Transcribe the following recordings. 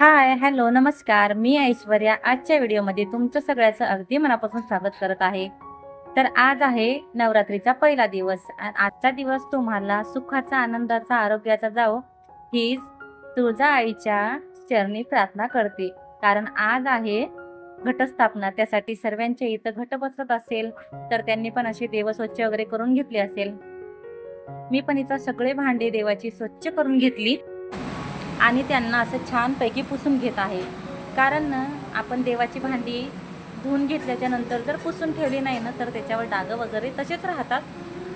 Hi hello नमस्कार. मी ऐश्वर्या. आजच्या व्हिडिओमध्ये तुमचं सगळ्याचं अगदी मनापासून स्वागत करत आहे. तर आज आहे नवरात्रीचा पहिला दिवस. आजचा दिवस तुम्हाला सुखाचा आनंदाचा आरोग्याचा जाओ हीच तुळजा आईच्या चरणी प्रार्थना करते. कारण आज आहे घटस्थापना. त्यासाठी सर्वांच्या इथं घट बसत असेल तर त्यांनी पण असे देव स्वच्छ वगैरे करून घेतले असेल. मी पण इथं सगळे भांडे देवाची स्वच्छ करून घेतली. आणि त्यांना असं छानपैकी पुसून घेत आहे. कारण आपण देवाची भांडी धुवून घेतल्याच्या नंतर जर पुसून ठेवली नाही ना तर त्याच्यावर डागं वगैरे तसेच राहतात.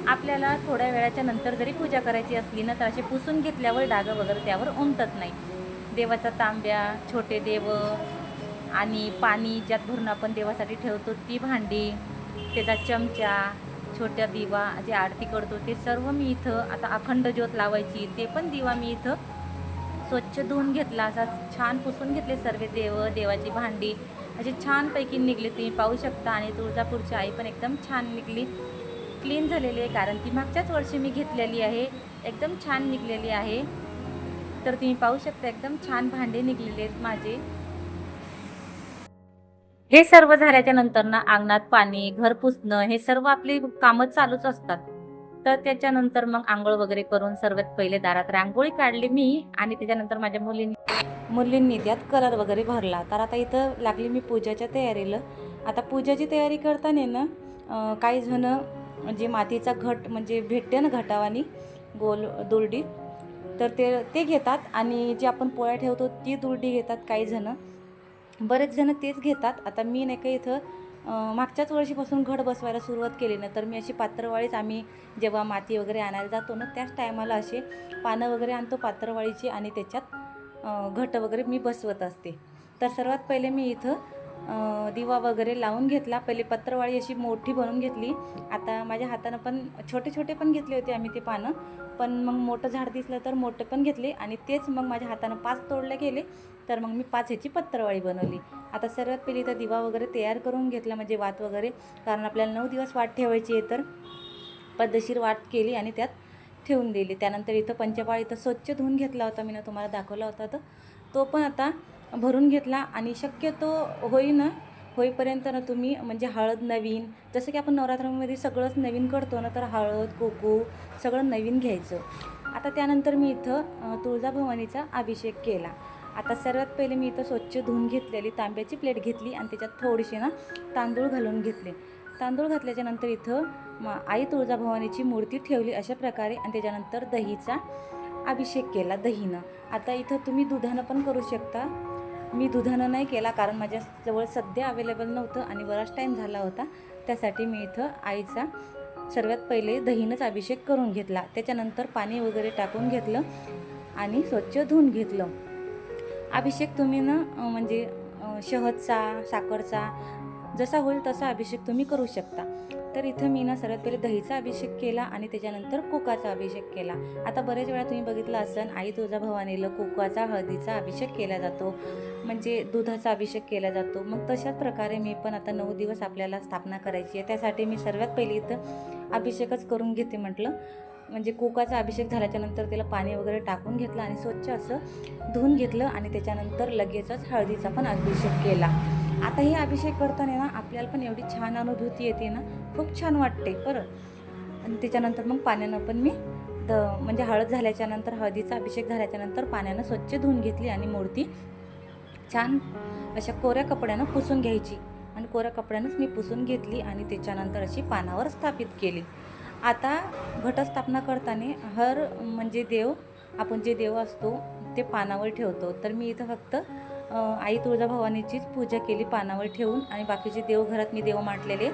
आपल्याला थोड्या वेळाच्या नंतर जरी पूजा करायची असली ना तर असे पुसून घेतल्यावर डागं वगैरे त्यावर उमटत नाही. देवाचा तांब्या छोटे देव आणि पाणी ज्यात भरून आपण देवासाठी ठेवतो ती भांडी त्याचा चमचा छोट्या दिवा जे आरती करतो ते सर्व मी इथं आता अखंड ज्योत लावायची ते पण दिवा मी इथं स्वच्छ धुवून घेतला. असा छान पुसून घेतले सर्व देव देवाची भांडी. अशी छानपैकी निघली तुम्ही पाहू शकता. आणि तुळजापूरची आई पण एकदम छान निघली. क्लीन झालेली आहे. कारण ती मागच्याच वर्षी मी घेतलेली आहे. एकदम छान निघलेली आहे. तर तुम्ही पाहू शकता एकदम छान भांडे निघलेले आहेत माझे. हे सर्व झाल्याच्यानंतर ना अंगणात पाणी घर पुसणं हे सर्व आपली कामं चालूच असतात. तर त्याच्यानंतर मग आंघोळ वगैरे करून सर्वात पहिले दारात रांगोळी काढली मी आणि त्याच्यानंतर माझ्या मुलींनी मुलींनी त्यात कलर वगैरे भरला. तर आता इथं लागली मी पूजाच्या तयारीला. आता पूजाची तयारी करताना ना काही जण म्हणजे मातीचा घट म्हणजे भेटते ना घटावानी गोल दुरडी तर ते ते घेतात आणि जे आपण पोळ्या ठेवतो ती दुरडी घेतात काही जण. बरेच जण तेच घेतात. आता मी नाही का इथं मागच्याच वर्षीपासून घट बसवायला सुरुवात केली ना तर मी अशी पात्रवाळीच आम्ही जेव्हा माती वगैरे आणायला जातो ना त्याच टायमाला असे पानं वगैरे आणतो पात्रवाळीची आणि त्याच्यात घट वगैरे मी बसवत असते. तर सर्वात पहिले मी इथं दिवा वगैरे लावून घेतला. पहिले पत्रवाळी अशी मोठी बनवून घेतली. आता माझ्या हातानं पण छोटे छोटे पण घेतले होते आम्ही ते पानं. पण मग मोठं झाड दिसलं तर मोठं पण घेतले आणि तेच मग माझ्या हातानं पाच तोडले गेले. तर मग मी पाच ह्याची पत्रवाळी बनवली. आता सर्वात पहिली इथं दिवा वगैरे तयार करून घेतला म्हणजे वात वगैरे. कारण आपल्याला नऊ दिवस वाट ठेवायची आहे तर पद्धतशीर वाट केली आणि त्यात ठेवून दिली. त्यानंतर इथं पंचपाळ इथं स्वच्छ धुवून घेतला होता मी तुम्हाला दाखवला होता तर. तो पण आता भरून घेतला आणि शक्यतो होईन होईपर्यंत ना तुम्ही म्हणजे हळद नवीन जसं की आपण नवरात्रामध्ये सगळंच नवीन करतो ना तर हळद कुकू सगळं नवीन घ्यायचं. आता त्यानंतर मी इथं तुळजाभवानीचा अभिषेक केला. आता सर्वात पहिले मी इथं स्वच्छ धुवून घेतलेली तांब्याची प्लेट घेतली आणि त्याच्यात थोडीशी ना तांदूळ घालून घेतले. तांदूळ घातल्याच्या नंतर इथं म आई तुळजाभवानीची मूर्ती ठेवली अशा प्रकारे आणि त्याच्यानंतर दहीचा अभिषेक केला दहीनं. आता इथं तुम्ही दुधानं पण करू शकता. मी दुधानं नाही केला कारण माझ्याजवळ सध्या अवेलेबल नव्हतं आणि बराच टाईम झाला होता. त्यासाठी मी इथं आईचा सर्वात पहिले दहीनंच अभिषेक करून घेतला. त्याच्यानंतर पाणी वगैरे टाकून घेतलं आणि स्वच्छ धुवून घेतलं. अभिषेक तुम्ही ना म्हणजे शहदचा साखरचा जसा होईल तसा अभिषेक तुम्ही करू शकता. तर इथं मी ना सर्वात पहिले दहीचा अभिषेक केला आणि त्याच्यानंतर कोकाचा अभिषेक केला. आता बरेच वेळा तुम्ही बघितलं असन आई तुळजाभवानीला कोकाचा हळदीचा अभिषेक केला जातो. म्हणजे दुधाचा अभिषेक केला जातो. मग तशाच प्रकारे मी पण आता नऊ दिवस आपल्याला स्थापना करायची आहे. त्यासाठी मी सर्वात पहिले इथं अभिषेकच करून घेते म्हटलं. म्हणजे कोकाचा अभिषेक झाल्याच्यानंतर त्याला पाणी वगैरे टाकून घेतलं आणि स्वच्छ असं धुवून घेतलं आणि त्याच्यानंतर लगेचच हळदीचा पण अभिषेक केला. आता हे अभिषेक करताना ना आपल्याला पण एवढी छान अनुभूती येते ना. खूप छान वाटते बरं. आणि त्याच्यानंतर मग पाण्यानं पण मी द म्हणजे हळद झाल्याच्यानंतर हळदीचा अभिषेक झाल्याच्यानंतर पाण्यानं स्वच्छ धुवून घेतली आणि मूर्ती छान अशा कोऱ्या कपड्यानं पुसून घ्यायची. आणि कोऱ्या कपड्यानंच मी पुसून घेतली आणि त्याच्यानंतर अशी पानावर स्थापित केली. आता घटस्थापना करताना हर म्हणजे देव आपण जे देव असतो ते पानावर ठेवतो. तर मी इथं फक्त आई तुळजाभवानीचीच पूजा केली पानावर ठेवून आणि बाकीचे देवघरात मी देव मांडलेले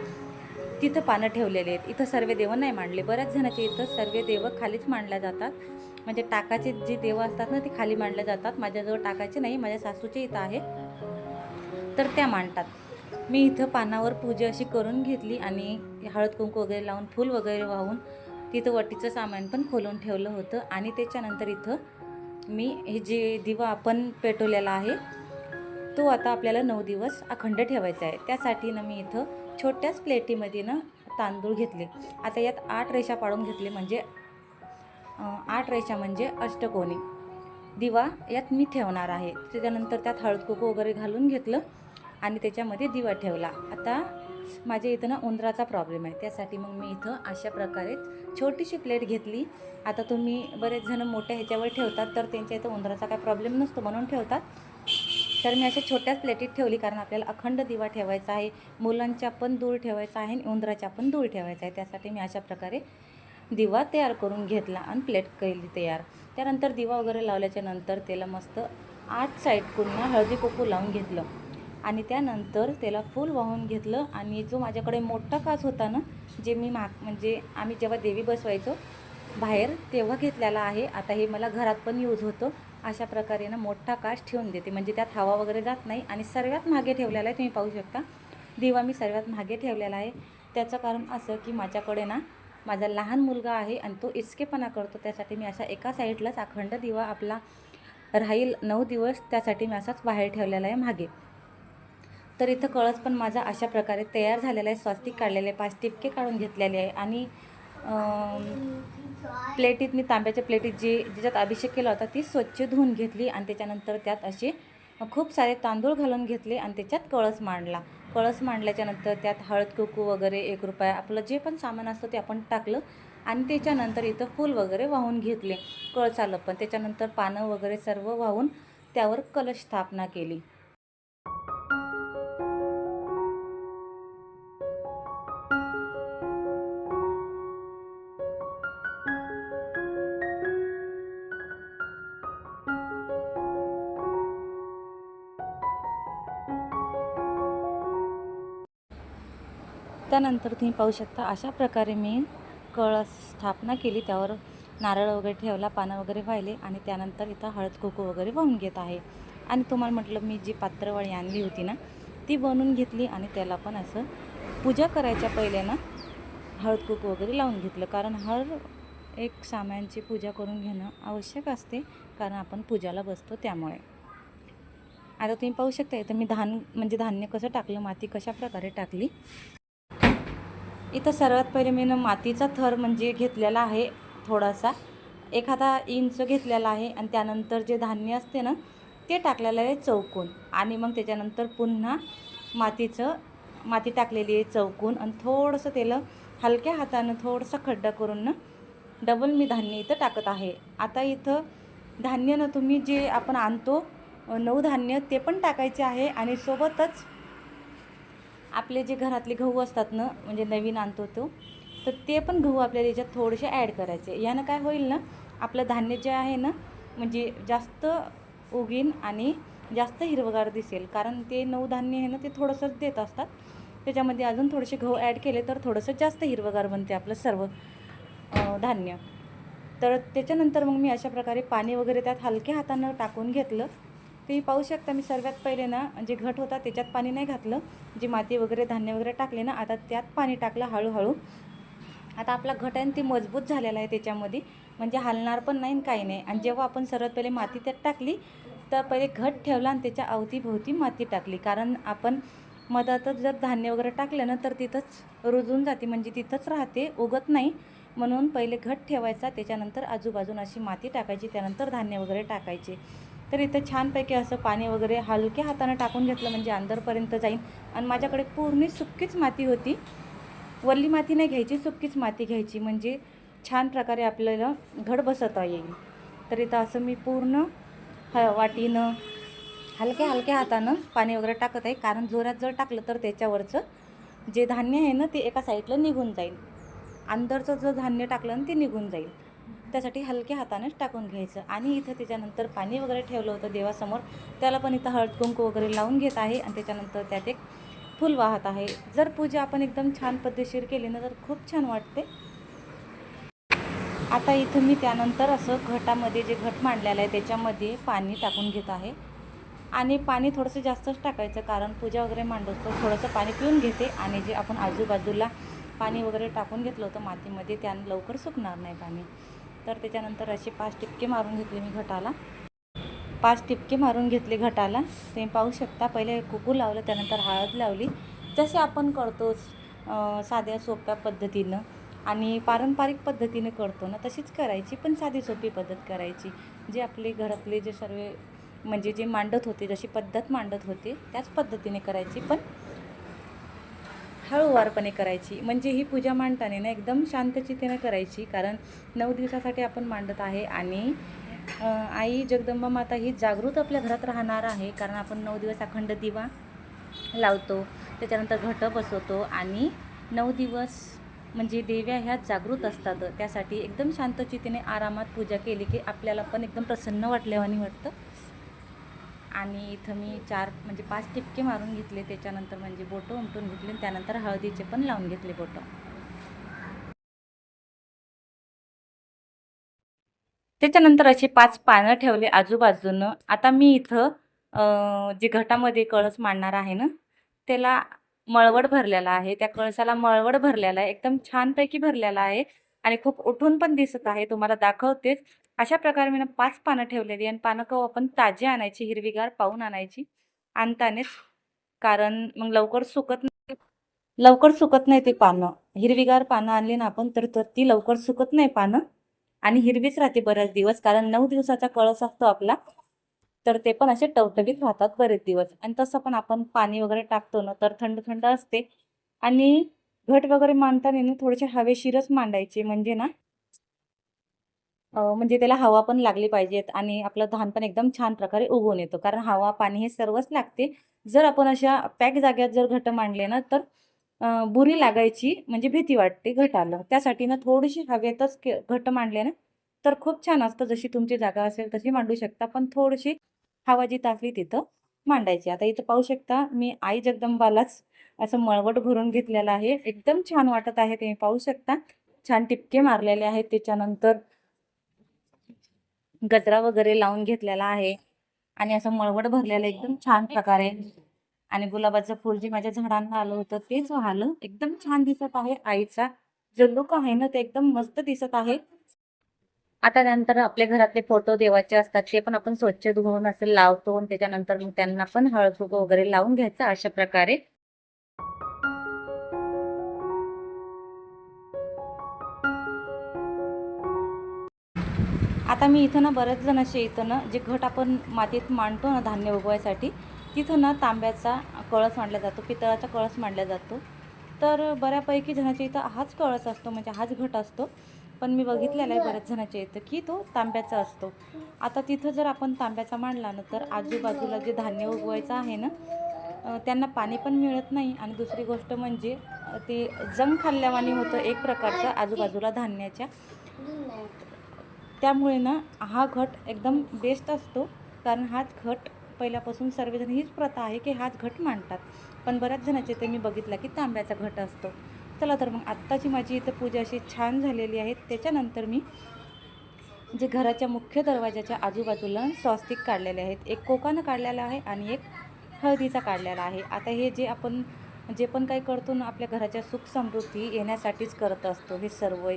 तिथं पानं ठेवलेले आहेत. इथं सर्व देव नाही मांडले. बऱ्याच जणांचे इथं सर्व देव खालीच मांडल्या जातात. म्हणजे टाकाचे जे देव असतात ना ते खाली मांडले जातात. माझ्याजवळ टाकाचे नाही माझ्या सासूचे इथं आहे तर त्या मांडतात. मी इथं पानावर पूजा अशी करून घेतली आणि हळद कुंकू वगैरे लावून फूल वगैरे वाहून तिथं वटीचं सामान पण खोलून ठेवलं होतं. आणि त्याच्यानंतर इथं मी हे जे दिवा आपण पेटवलेला आहे तो आता आपल्याला नऊ दिवस अखंड ठेवायचा आहे. त्यासाठी ना मी इथं छोट्याच प्लेटीमध्ये ना तांदूळ घेतले. आता यात आठ रेषा पाडून घेतले म्हणजे आठ रेषा म्हणजे अष्टकोणी दिवा यात मी ठेवणार आहे. त्याच्यानंतर त्यात हळद कुकू वगैरे घालून घेतलं आणि त्याच्यामध्ये दिवा ठेवला. आता माझ्या इथं ना उंदराचा प्रॉब्लेम आहे. त्यासाठी मग मी इथं अशा प्रकारे छोटीशी प्लेट घेतली. आता तुम्ही बरेच जण मोठ्या ह्याच्यावर ठेवतात तर त्यांच्या इथं उंदराचा काय प्रॉब्लेम नसतो म्हणून ठेवतात. तर मी अशा छोट्याच प्लेटीत ठेवली कारण आपल्याला अखंड दिवा ठेवायचा आहे मुलांच्या पण दूर ठेवायचा आहे आणि उंदराच्या पण दूर ठेवायचा आहे. त्यासाठी मी अशा प्रकारे दिवा तयार करून घेतला आणि प्लेट केली तयार. त्यानंतर दिवा वगैरे लावल्याच्या नंतर त्याला मस्त आठ साईड पुन्हा हळदी कुकू लावून घेतलं. आणि त्यानंतर त्याला फूल वाहून घेतलं. आणि जो माझ्याकडे मोठा काच होता ना जे मी माग म्हणजे आम्ही जेव्हा देवी बसवायचो बाहेर तेव्हा घेतलेला आहे. आता हे मला घरात पण यूज होतं. अशा प्रकारे ना मोठा काश ठेवून देते. म्हणजे त्यात हवा वगैरे जात नाही आणि सर्वात मागे ठेवलेला आहे तुम्ही पाहू शकता. दिवा मी सर्वात मागे ठेवलेला आहे. त्याचं कारण असं की माझ्याकडे ना माझा लहान मुलगा आहे आणि तो इचकेपणा करतो. त्यासाठी मी अशा एका साईडलाच अखंड दिवा आपला राहील नऊ दिवस त्यासाठी मी असाच बाहेर ठेवलेला आहे मागे. तर इथं कळस पण माझा अशा प्रकारे तयार झालेला आहे. स्वास्तिक काढलेले आहे पाच टिपके काढून घेतलेले आहे. आणि प्लेटीत मी तांब्याच्या प्लेटीत जी ज्याच्यात अभिषेक केला होता ती स्वच्छ धुवून घेतली आणि त्याच्यानंतर त्यात असे खूप सारे तांदूळ घालून घेतले आणि त्याच्यात कळस मांडला. कळस मांडल्याच्यानंतर त्यात हळद कुकू वगैरे एक रुपया आपलं जे पण सामान असतं ते आपण टाकलं आणि त्याच्यानंतर इथं फूल वगैरे वाहून घेतले. कळसालं पण त्याच्यानंतर पानं वगैरे सर्व वाहून त्यावर कलश स्थापना केली. त्यानंतर तुम्ही पाहू शकता अशा प्रकारे मी कळस स्थापना केली. त्यावर नारळ वगैरे ठेवला पानं वगैरे वाहिले आणि त्यानंतर इथं हळद कुकू वगैरे वाहून घेत आहे. आणि तुम्हाला म्हटलं मी जी पात्रवळी आणली होती ना ती बनवून घेतली आणि त्याला पण असं पूजा करायच्या पहिले ना हळद कुकू वगैरे लावून घेतलं. कारण हर एक सामानची पूजा करून घेणं आवश्यक असते कारण आपण पूजाला बसतो त्यामुळे. आता तुम्ही पाहू शकता इथं मी धान म्हणजे धान्य कसं टाकलं माती कशा प्रकारे टाकली इथं सर्वात पहिले मी ना मातीचा थर म्हणजे घेतलेला आहे थोडासा. एखादा इंच घेतलेला आहे आणि त्यानंतर जे धान्य असते ना ते टाकलेलं आहे चौकून. आणि मग त्याच्यानंतर पुन्हा मातीचं माती टाकलेली आहे चौकून. आणि थोडंसं त्याला हलक्या हातानं थोडंसं खड्डा करून ना डबल मी धान्य इथं टाकत आहे. आता इथं धान्य ना तुम्ही जे आपण आणतो नऊ धान्य ते पण टाकायचे आहे आणि सोबतच आपले जे घरातले गहू असतात ना म्हणजे नवीन आणतो तो तर ते पण गहू आपल्याला याच्यात थोडेसे ॲड करायचे. यानं काय होईल ना आपलं धान्य जे आहे ना म्हणजे जास्त उगीन आणि जास्त हिरवगार दिसेल. कारण ते नऊ धान्य आहे ना ते थोडंसंच देत असतात. त्याच्यामध्ये अजून थोडेसे गहू ॲड केले तर थोडंसं जास्त हिरवगार बनते आपलं सर्व धान्य. तर त्याच्यानंतर मग मी अशा प्रकारे पाणी वगैरे त्यात हलक्या हातानं टाकून घेतलं. तुम्ही पाहू शकता मी सर्वात पहिले ना जे घट होता त्याच्यात पाणी नाही घातलं. जे माती वगैरे धान्य वगैरे टाकले ना आता त्यात पाणी टाकलं हळूहळू. आता आपला घट आहे ते मजबूत झालेला आहे त्याच्यामध्ये. म्हणजे हलणार पण नाही आणि काही नाही. आणि जेव्हा आपण सर्वात पहिले माती त्यात टाकली तर पहिले घट ठेवला आणि त्याच्या अवतीभोवती माती टाकली. कारण आपण मधातच जर धान्य वगैरे टाकलं ना तर तिथंच रुजून जाते. म्हणजे तिथंच राहते उगत नाही. म्हणून पहिले घट ठेवायचा त्याच्यानंतर आजूबाजून अशी माती टाकायची त्यानंतर धान्य वगैरे टाकायचे. तर इथं छानपैकी असं पाणी वगैरे हलक्या हातानं टाकून घेतलं म्हणजे अंदरपर्यंत जाईन. आणि माझ्याकडे पूर्ण सुक्कीच माती होती. वल्ली माती नाही घ्यायची सुक्कीच माती घ्यायची. म्हणजे छान प्रकारे आपल्याला घड बसवता येईल. तर इथं असं मी पूर्ण ह वाटीनं हलक्या हलक्या हातानं पाणी वगैरे टाकत आहे. कारण जोरात जर टाकलं तर त्याच्यावरचं जे धान्य आहे ना ते एका साईडला निघून जाईल. अंदरचं जो धान्य टाकलं ना ते निघून जाईल. त्यासाठी हलक्या हातानेच टाकून घ्यायचं. आणि इथं त्याच्यानंतर पाणी वगैरे ठेवलं होतं देवासमोर. त्याला पण इथं हळद कुंकू वगैरे लावून घेत आहे. आणि त्याच्यानंतर त्यात एक फूल वाहत आहे. जर पूजा आपण एकदम छान पद्धतशीर केली ना तर खूप छान वाटते. आता इथं मी त्यानंतर असं घटामध्ये जे घट मांडलेलं आहे त्याच्यामध्ये पाणी टाकून घेत आहे. आणि पाणी थोडंसं जास्तच टाकायचं कारण पूजा वगैरे मांडवतो थोडंसं पाणी पिऊन घेते. आणि जे आपण आजूबाजूला पाणी वगैरे टाकून घेतलं होतं मातीमध्ये त्यानं लवकर सुकणार नाही पाणी. तर त्याच्यानंतर असे पाच टिपके मारून घेतले मी घटाला. पाच टिपके मारून घेतले घटाला. तुम्ही पाहू शकता पहिले कुकू लावलं त्यानंतर हळद लावली. जसे आपण करतो साध्या सोप्या पद्धतीनं आणि पारंपरिक पद्धतीनं करतो ना तशीच करायची पण साधी सोपी पद्धत करायची. जे आपले घरातले जे सर्व म्हणजे जे मांडत होते जशी पद्धत मांडत होते त्याच पद्धतीने करायची. पण हळूवारपणे करायची. म्हणजे ही पूजा मांडताना ना एकदम शांतचितेने करायची. कारण नऊ दिवसासाठी आपण मांडत आहे आणि आई जगदंबा माता ही जागृत आपल्या घरात राहणार आहे. कारण आपण नऊ दिवस अखंड दिवा लावतो. त्याच्यानंतर घट बसवतो आणि नऊ दिवस म्हणजे देव्या ह्या जागृत असतात. त्यासाठी एकदम शांतचितीने आरामात पूजा केली की आपल्याला पण एकदम प्रसन्न वाटल्यावानी वाटतं. आणि इथं मी चार म्हणजे पाच टिपके मारून घेतले. त्याच्यानंतर म्हणजे बोटं उमटून घेतले त्यानंतर हळदीचे पण लावून घेतले बोटं. त्याच्यानंतर असे पाच पानं ठेवले आजूबाजूनं. आता मी इथं जे घटामध्ये कळस मांडणार आहे ना त्याला मळवड भरलेला आहे. त्या कळसाला मळवड भरलेला आहे. एकदम छानपैकी भरलेला आहे. आणि खूप उठून पण दिसत आहे तुम्हाला दाखवतेच. अशा प्रकारे मी ना पाच पानं ठेवलेली आणि पानं कवा आपण ताजी आणायची हिरवीगार पाहून आणायची. आणतानेच कारण मग लवकर सुकत नाही. लवकर सुकत नाही ते पानं. हिरवीगार पानं आणली ना आपण तर तर ती लवकर सुकत नाही पानं. आणि हिरवीच राहते बरेच दिवस कारण नऊ दिवसाचा कळस असतो आपला तर ते पण असे टवटवीत राहतात बरेच दिवस. आणि तसं पण आपण पाणी वगैरे टाकतो ना तर थंड थंड असते. आणि घट वगैरे मांडताना ना थोडेसे हवेशीरच मांडायचे. म्हणजे ना म्हणजे त्याला हवा पण लागली पाहिजेत आणि आपलं धान पण एकदम छान प्रकारे उगवून येतो. कारण हवा पाणी हे सर्वच लागते. जर आपण अशा पॅक जाग्यात जर घट मांडले ना तर बुरी लागायची म्हणजे भीती वाटते घटाला. त्यासाठी ना थोडीशी हवेतच के- घट मांडले ना तर खूप छान असतं. जशी तुमची जागा असेल तशी मांडू शकता. पण थोडीशी हवा जी तासली तिथं मांडायची. आता इथं पाहू शकता मी आई जगदंबालाच असं मळवट भरून घेतलेलं आहे. एकदम छान वाटत आहे तुम्ही पाहू शकता? छान टिपके मारलेले आहेत. त्याच्यानंतर गजरा वगैरे लावून घेतलेला आहे. आणि असं मळवट भरलेलं एकदम छान प्रकारे. आणि गुलाबाचं फुल जे माझ्या झाडांना आलं होतं तेच वाहलं एकदम छान दिसत आहे आईचा. जो लुक आहे ना ते एकदम मस्त दिसत आहे. आता त्यानंतर आपल्या घरातले फोटो देवाचे असतात. ते पण आपण स्वच्छ धुवून असं लावतो. त्याच्यानंतर मग त्यांना पण हळद वगैरे लावून घ्यायचं अशा प्रकारे. आता मी इथं ना बरेच जण असे इथं ना जे घट आपण मातीत मांडतो ना धान्य उगवायसाठी तिथं ना तांब्याचा कळस मांडला जातो पितळाचा कळस मांडला जातो. तर बऱ्यापैकी जणाच्या इथं हाच कळस असतो म्हणजे हाच घट असतो. पण मी बघितलेला आहे बऱ्याच जणाच्या इथं की तो तांब्याचा असतो. आता तिथं जर आपण तांब्याचा मांडला ना तर आजूबाजूला जे धान्य उगवायचं आहे ना त्यांना पाणी पण मिळत नाही. आणि दुसरी गोष्ट म्हणजे ते जंग खाल्ल्यावानी होतं एक प्रकारचं आजूबाजूला धान्याच्या. त्यामुळे ना हा घट एकदम बेस्ट असतो. कारण हाच घट पहिल्यापासून सर्वजण हीच प्रथा आहे की हाच घट मांडतात. पण बऱ्याच जणांचे ते मी बघितलं की तांब्याचा घट असतो. चला तर मग आत्ताची माझी इथं पूजा अशी छान झालेली आहे. त्याच्यानंतर मी जे घराच्या मुख्य दरवाजाच्या आजूबाजूला स्वस्तिक काढलेले आहेत. एक कोकानं काढलेला आहे आणि एक हळदीचा काढलेला आहे. आता हे जे आपण जे पण काही करतो ना आपल्या घराच्या सुख समृद्धी येण्यासाठीच करत असतो. हे सर्व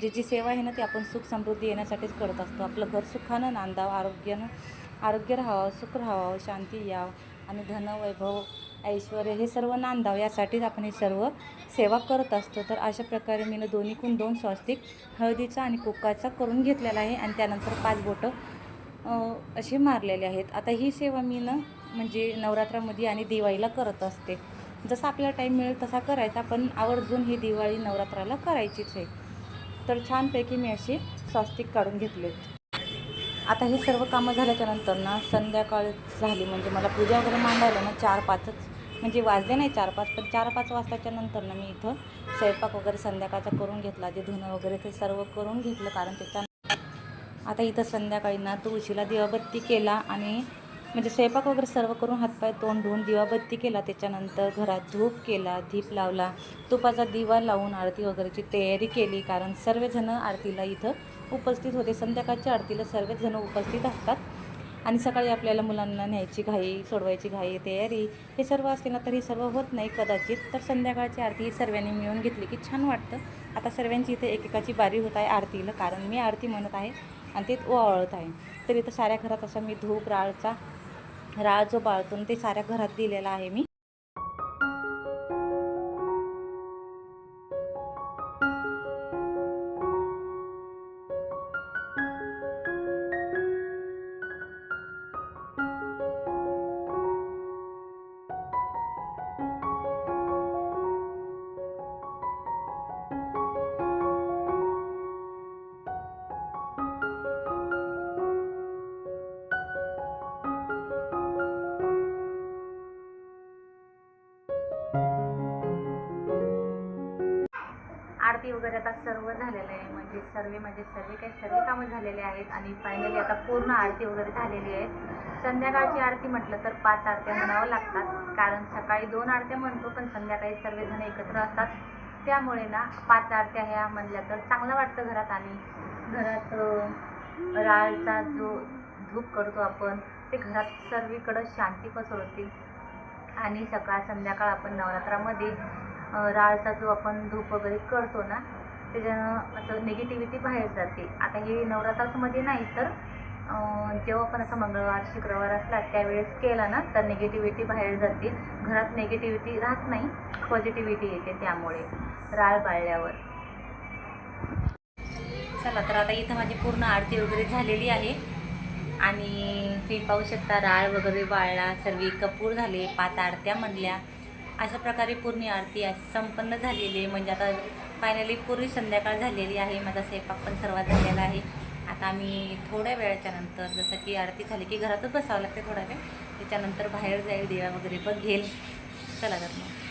जे जी सेवा आहे ना ती आपण सुख समृद्धी येण्यासाठीच करत असतो. आपलं घर सुखानं नांदावं आरोग्यानं आरोग्य राहावं सुख राहावं शांती यावं आणि धन वैभव ऐश्वर हे सर्व नांदावं यासाठीच आपण हे सर्व सेवा करत असतो. तर अशा प्रकारे मी दोन्हीकून दोन स्वस्तिक हळदीचा आणि कुकाचा करून घेतलेला आहे आणि त्यानंतर पाच बोटं असे मारलेले आहेत. आता ही सेवा मी ना म्हणजे नवरात्रामध्ये आणि दिवाळीला करत असते. जसा आपल्याला टाईम मिळेल तसा करायचा पण आवर्जून ही दिवाळी नवरात्राला करायचीच आहे. तर छानपैकी मी अशी स्वास्तिक काढून घेतले आता हे सर्व कामं झाल्याच्यानंतर ना संध्याकाळ झाली म्हणजे मला पूजा वगैरे मांडायला ना चार पाचच म्हणजे वाजले नाही चार पाच पण चार पाच वाजताच्या नंतर ना मी इथं स्वयंपाक वगैरे संध्याकाळचा करून घेतला जे धुणं वगैरे ते सर्व करून घेतलं कारण त्याच्या आता इथं संध्याकाळी ना तुळशीला दिवाबत्ती केला आणि म्हणजे स्वयंपाक वगैरे सर्व करून हातपाय तोंड धुवून दिवाबत्ती केला त्याच्यानंतर घरात धूप केला धीप लावला. तुपाचा दिवा लावून आरती वगैरेची तयारी केली कारण सर्वजण आरतीला इथं उपस्थित होते. संध्याकाळच्या आरतीला सर्वजण उपस्थित असतात. आणि सकाळी आपल्याला मुलांना न्यायची घाई सोडवायची घाई तयारी हे सर्व असते ना तर हे सर्व होत नाही कदाचित. तर संध्याकाळची आरती ही सर्वांनी मिळून घेतली की छान वाटतं. आता सर्वांची इथे एकेकाची बारी होत आहे आरतीला कारण मी आरती म्हणत आहे आणि ते ओवाळत आहे. तर इथं साऱ्या घरात असा मी धूप राळचा राळ जो बाळतो ना ते साऱ्या घरात दिलेला आहे मी. वगैरे आता सर्व झालेलं आहे. म्हणजे सर्व म्हणजे सर्व काही सर्व कामं झालेले आहेत आणि फायनली आता पूर्ण आरती वगैरे झालेली आहे. संध्याकाळची आरती म्हटलं तर पाच आरत्या म्हणावं लागतात. कारण सकाळी दोन आरत्या म्हणतो पण संध्याकाळी सर्वजण एकत्र असतात. त्यामुळे ना पाच आरत्या ह्या म्हणल्या तर चांगलं वाटतं घरात आणि घरात राळचा जो धूप करतो आपण ते घरात सर्वीकडं शांती पसरवते आणि सकाळ संध्याकाळ आपण नवरात्रामध्ये राळचा जो आपण धूप वगैरे करतो ना त्याच्यानं असं निगेटिव्हिटी बाहेर जाते. आता हे नवरात्रामध्ये नाही तर जेव्हा पण असं मंगळवार शुक्रवार असला त्यावेळेस केला ना तर निगेटिव्हिटी बाहेर जाते. घरात निगेटिव्हिटी राहत नाही पॉझिटिव्हिटी येते त्यामुळे राळ बाळल्यावर चला तर आता इथं माझी पूर्ण आरती वगैरे झालेली आहे. आणि तुम्ही पाहू शकता राळ वगैरे बाळला सर्व कपूर झाले पाच आरत्या म्हणल्या. अशा प्रकारे पूर्ण आरती संपन्न झालेली आहे. म्हणजे आता फायनली पूर्वी संध्याकाळ झालेली आहे. माझा स्वयंपाक पण सर्वात झालेला आहे. आता आम्ही थोड्या वेळाच्या नंतर जसं की आरती झाली की घरातच बसावं लागते थोडा वेळ त्याच्यानंतर बाहेर जाईल देवा वगैरे बघेल चला जात मग.